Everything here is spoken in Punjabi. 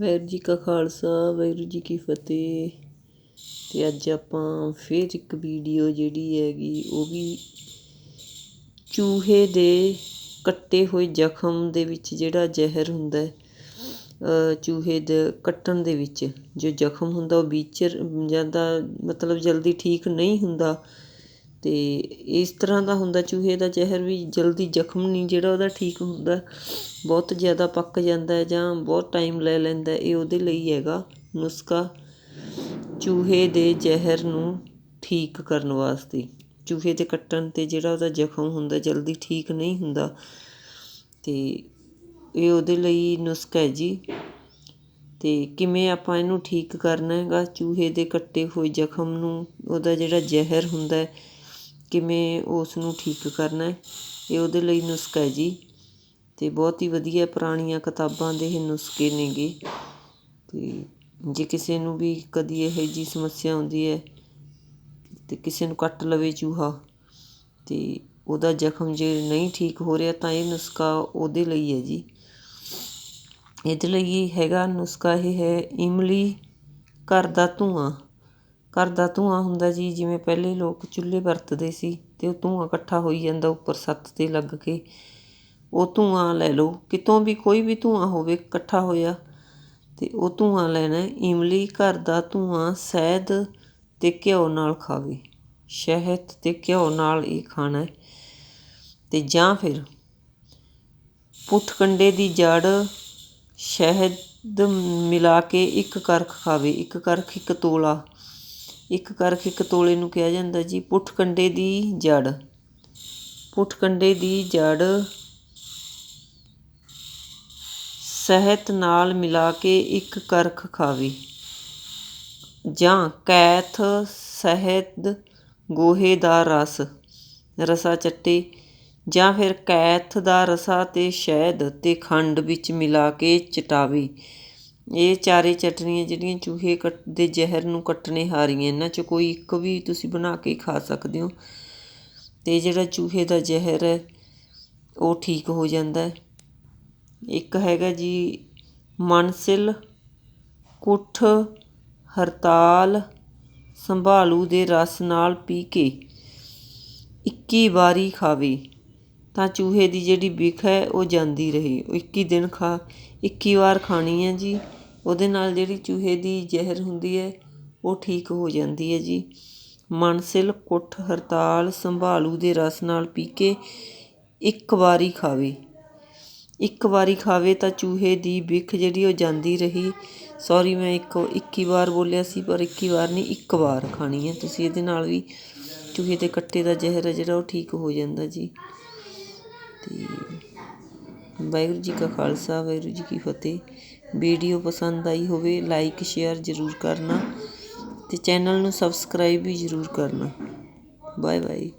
ਵਾਹਿਗੁਰੂ ਜੀ ਕਾ ਖਾਲਸਾ, ਵਾਹਿਗੁਰੂ ਜੀ ਕੀ ਫਤਿਹ। ਤੇ ਅੱਜ ਆਪਾਂ ਫੇਰ ਇੱਕ ਵੀਡੀਓ ਜਿਹੜੀ ਹੈਗੀ, ਉਹ ਵੀ ਚੂਹੇ ਦੇ ਕੱਟੇ ਹੋਏ ਜ਼ਖਮ ਦੇ ਵਿੱਚ ਜਿਹੜਾ ਜ਼ਹਿਰ ਹੁੰਦਾ ਹੈ ਚੂਹੇ ਦੇ ਕੱਟਣ ਦੇ ਵਿੱਚ। ਜੋ ਜ਼ਖਮ ਹੁੰਦਾ, ਉਹ ਵਿਚਰ ਜਾਂਦਾ ਮਤਲਬ ਜਲਦੀ ਠੀਕ ਨਹੀਂ ਹੁੰਦਾ ਅਤੇ ਇਸ ਤਰ੍ਹਾਂ ਦਾ ਹੁੰਦਾ, ਚੂਹੇ ਦਾ ਜ਼ਹਿਰ ਵੀ ਜਲਦੀ ਜ਼ਖਮ ਨਹੀਂ, ਜਿਹੜਾ ਉਹਦਾ ਠੀਕ ਹੁੰਦਾ, ਬਹੁਤ ਜ਼ਿਆਦਾ ਪੱਕ ਜਾਂਦਾ ਜਾਂ ਬਹੁਤ ਟਾਈਮ ਲੈ ਲੈਂਦਾ ਇਹ ਉਹਦੇ ਲਈ ਹੈਗਾ ਨੁਸਖਾ ਚੂਹੇ ਦੇ ਜ਼ਹਿਰ ਨੂੰ ਠੀਕ ਕਰਨ ਵਾਸਤੇ। ਚੂਹੇ ਦੇ ਕੱਟਣ 'ਤੇ ਜਿਹੜਾ ਉਹਦਾ ਜ਼ਖਮ ਹੁੰਦਾ, ਜਲਦੀ ਠੀਕ ਨਹੀਂ ਹੁੰਦਾ ਅਤੇ ਇਹ ਉਹਦੇ ਲਈ ਨੁਸਖਾ ਹੈ ਜੀ। ਅਤੇ ਕਿਵੇਂ ਆਪਾਂ ਇਹਨੂੰ ਠੀਕ ਕਰਨਾ ਹੈਗਾ? ਚੂਹੇ ਦੇ ਕੱਟੇ ਹੋਏ ਜ਼ਖਮ ਨੂੰ, ਉਹਦਾ ਜਿਹੜਾ ਜ਼ਹਿਰ ਹੁੰਦਾ ਕਿਵੇਂ ਉਸ ਨੂੰ ਠੀਕ ਕਰਨਾ ਇਹ ਉਹਦੇ ਲਈ ਨੁਸਖਾ ਹੈ ਜੀ। ਅਤੇ ਬਹੁਤ ਹੀ ਵਧੀਆ ਪੁਰਾਣੀਆਂ ਕਿਤਾਬਾਂ ਦੇ ਇਹ ਨੁਸਖੇ ਨੇਗੇ। ਅਤੇ ਜੇ ਕਿਸੇ ਨੂੰ ਵੀ ਕਦੀ ਇਹੋ ਜਿਹੀ ਸਮੱਸਿਆ ਆਉਂਦੀ ਹੈ ਅਤੇ ਕਿਸੇ ਨੂੰ ਕੱਟ ਲਵੇ ਚੂਹਾ ਅਤੇ ਉਹਦਾ ਜ਼ਖਮ ਜੇ ਨਹੀਂ ਠੀਕ ਹੋ ਰਿਹਾ ਤਾਂ ਇਹ ਨੁਸਖਾ ਉਹਦੇ ਲਈ ਹੈ ਜੀ। ਇਹਦੇ ਲਈ ਹੈਗਾ ਨੁਸਖਾ ਇਹ ਹੈ, ਇਮਲੀ ਘਰ ਦਾ ਧੂੰਆਂ। ਘਰ ਦਾ ਧੂੰਆਂ ਹੁੰਦਾ ਜੀ ਜਿਵੇਂ ਪਹਿਲੇ ਲੋਕ ਚੁੱਲ੍ਹੇ ਵਰਤਦੇ ਸੀ ਅਤੇ ਉਹ ਧੂੰਆਂ ਇਕੱਠਾ ਹੋਈ ਜਾਂਦਾ ਉੱਪਰ ਛੱਤ ਤੇ ਲੱਗ ਕੇ। ਉਹ ਧੂੰਆਂ ਲੈ ਲਓ, ਕਿਤੋਂ ਵੀ ਕੋਈ ਵੀ ਧੂੰਆਂ ਹੋਵੇ, ਇਕੱਠਾ ਹੋਇਆ ਅਤੇ ਉਹ ਧੂੰਆਂ ਲੈਣਾ ਇਮਲੀ ਘਰ ਦਾ ਧੂੰਆਂ ਸ਼ਹਿਦ ਅਤੇ ਘਿਓ ਨਾਲ ਖਾਵੇ। ਸ਼ਹਿਦ ਅਤੇ ਘਿਓ ਨਾਲ ਇਹ ਖਾਣਾ ਅਤੇ ਜਾਂ ਫਿਰ ਪੁੱਠ ਕੰਡੇ ਦੀ ਜੜ ਸ਼ਹਿਦ ਮਿਲਾ ਕੇ ਇੱਕ ਕਰਖ ਖਾਵੇ, ਇੱਕ ਕਰਖ ਇੱਕ ਤੋਲਾ। ਇੱਕ ਕਰਖ ਇੱਕ ਤੋਲੇ ਨੂੰ ਕਿਹਾ ਜਾਂਦਾ ਜੀ ਪੁੱਠ ਕੰਡੇ ਦੀ ਜੜ। ਪੁੱਠ ਕੰਡੇ ਦੀ ਜੜ ਸਹਿਤ ਨਾਲ ਮਿਲਾ ਕੇ ਇੱਕ ਕਰਖ ਖਾਵੇ, ਜਾਂ ਕੈਥ ਸਹਿਤ ਗੋਹੇ ਦਾ ਰਸ, ਰਸਾ ਚੱਟੇ, ਜਾਂ ਫਿਰ ਕੈਥ ਦਾ ਰਸਾ ਤੇ ਸ਼ਹਿਦ ਤੇ ਖੰਡ ਵਿੱਚ ਮਿਲਾ ਕੇ ਚਟਾਵੇ। ਇਹ ਚਾਰੇ ਚਟਨੀਆਂ ਜਿਹੜੀਆਂ ਚੂਹੇ ਕੱਟ ਦੇ ਜ਼ਹਿਰ ਨੂੰ ਕੱਟਣੇ ਹਾਰੀਆਂ, ਇਹਨਾਂ 'ਚੋਂ ਕੋਈ ਇੱਕ ਵੀ ਤੁਸੀਂ ਬਣਾ ਕੇ ਖਾ ਸਕਦੇ ਹੋ। ਅਤੇ ਜਿਹੜਾ ਚੂਹੇ ਦਾ ਜ਼ਹਿਰ ਹੈ, ਉਹ ਠੀਕ ਹੋ ਜਾਂਦਾ ਇੱਕ ਹੈਗਾ ਜੀ ਮਨਸਿਲ, ਕੁੱਠ, ਹਰਤਾਲ, ਸੰਭਾਲੂ ਦੇ ਰਸ ਨਾਲ ਪੀ ਕੇ 21 ਵਾਰੀ ਖਾਵੇ, ਤਾਂ ਚੂਹੇ ਦੀ ਜਿਹੜੀ ਵਿਖ ਹੈ, ਉਹ ਜਾਂਦੀ ਰਹੇ। ਉਹ 21 ਦਿਨ ਖਾ 21 ਵਾਰ ਖਾਣੀ ਹੈ ਜੀ। ਉਹਦੇ ਨਾਲ ਜਿਹੜੀ ਚੂਹੇ ਦੀ ਜ਼ਹਿਰ ਹੁੰਦੀ ਹੈ, ਉਹ ਠੀਕ ਹੋ ਜਾਂਦੀ ਹੈ ਜੀ। ਮਣਸਿਲ ਕੁੱਠ ਹੜਤਾਲ ਸੰਭਾਲੂ ਦੇ ਰਸ ਨਾਲ ਪੀ ਕੇ ਇੱਕ ਵਾਰੀ ਖਾਵੇ। ਇੱਕ ਵਾਰੀ ਖਾਵੇ ਤਾਂ ਚੂਹੇ ਦੀ ਬਿੱਖ ਜਿਹੜੀ ਉਹ ਜਾਂਦੀ ਰਹੀ। ਸੌਰੀ ਮੈਂ ਇੱਕ 21 ਵਾਰ ਬੋਲਿਆ ਸੀ, ਪਰ 21 ਵਾਰ ਨਹੀਂ, ਇੱਕ ਵਾਰ ਖਾਣੀ ਹੈ। ਤੁਸੀਂ ਇਹਦੇ ਨਾਲ ਵੀ ਚੂਹੇ ਦੇ ਕੱਟੇ ਦਾ ਜ਼ਹਿਰ ਹੈ ਜਿਹੜਾ ਉਹ ਠੀਕ ਹੋ ਜਾਂਦਾ ਜੀ। ਤੇ ਵਾਹਿਗੁਰੂ ਜੀ ਕਾ ਖਾਲਸਾ, ਵਾਹਿਗੁਰੂ ਜੀ ਕੀ ਫਤਿਹ। ਵੀਡੀਓ ਪਸੰਦ ਆਈ ਹੋਵੇ ਲਾਈਕ ਸ਼ੇਅਰ ਜ਼ਰੂਰ ਕਰਨਾ ਅਤੇ ਚੈਨਲ ਨੂੰ ਸਬਸਕ੍ਰਾਈਬ ਵੀ ਜ਼ਰੂਰ ਕਰਨਾ। Bye bye